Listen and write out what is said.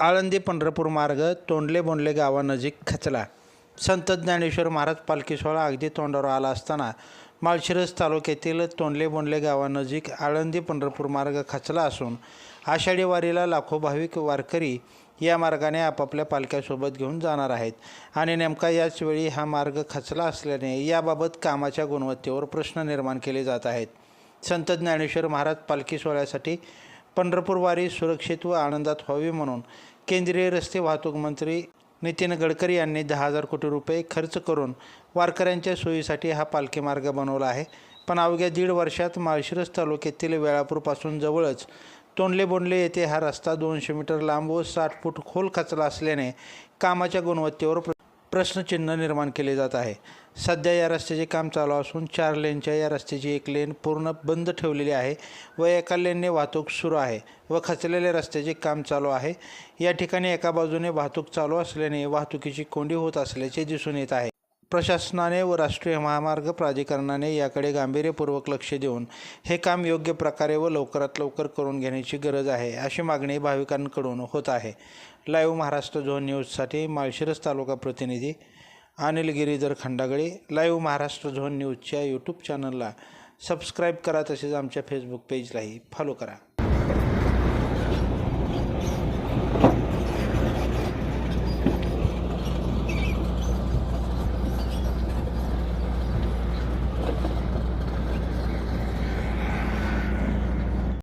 आळंदी पंढरपूर मार्ग तोंडले बोंडले गावानजीक खचला. संत ज्ञानेश्वर महाराज पालखी सोहळा अगदी तोंडावर आला असताना माळशिरस तालुक्यातील तोंडले बोंडले गावानजीक आळंदी पंढरपूर मार्ग खचला असून आषाढी वारीला लाखो भाविक वारकरी या मार्गाने आपापल्या पालख्यासोबत घेऊन जाणार आहेत. आणि नेमका याच वेळी हा मार्ग खचला असल्याने याबाबत कामाच्या गुणवत्तेवर प्रश्न निर्माण केले जात आहेत. संत ज्ञानेश्वर महाराज पालखी सोहळ्यासाठी पंढरपूर वारी सुरक्षित व आनंदात व्हावी म्हणून केंद्रीय रस्ते वाहतूक मंत्री नितीन गडकरी यांनी दहा हजार कोटी रुपये खर्च करून वारकऱ्यांच्या सोयीसाठी हा पालखी मार्ग बनवला आहे. पण अवघ्या दीड वर्षात माळशिरस तालुक्यातील वेळापूरपासून जवळच तोंडले बोंडले येथे हा रस्ता दोनशे मीटर लांब व साठ फूट खोल खचला असल्याने कामाच्या गुणवत्तेवर प्रश्नचिन्ह निर्माण केले जात आहे. सध्या या रस्त्याचे काम चालू असून चार लेनच्या या रस्त्याची एक लेन पूर्ण बंद ठेवलेली आहे व एका लेनने वाहतूक सुरू आहे व खचलेल्या रस्त्याचे काम चालू आहे. या ठिकाणी एका बाजूने वाहतूक चालू असल्याने वाहतुकीची कोंडी होत असल्याचे दिसून येत आहे. प्रशासनाने व राष्ट्रीय महामार्ग प्राधिकरणाने याकडे गांभीर्यपूर्वक लक्ष देऊन हे काम योग्य प्रकारे व लवकरात लवकर करून घेण्याची गरज आहे अशी मागणी भाविकांकडून होत आहे. लाईव्ह महाराष्ट्र झोन न्यूजसाठी माळशिरस तालुका प्रतिनिधी अनिल गिरीधर खंडागळे. लाईव्ह महाराष्ट्र झोन न्यूजच्या यूट्यूब चॅनलला सबस्क्राईब करा तसेच आमच्या फेसबुक पेजलाही फॉलो करा.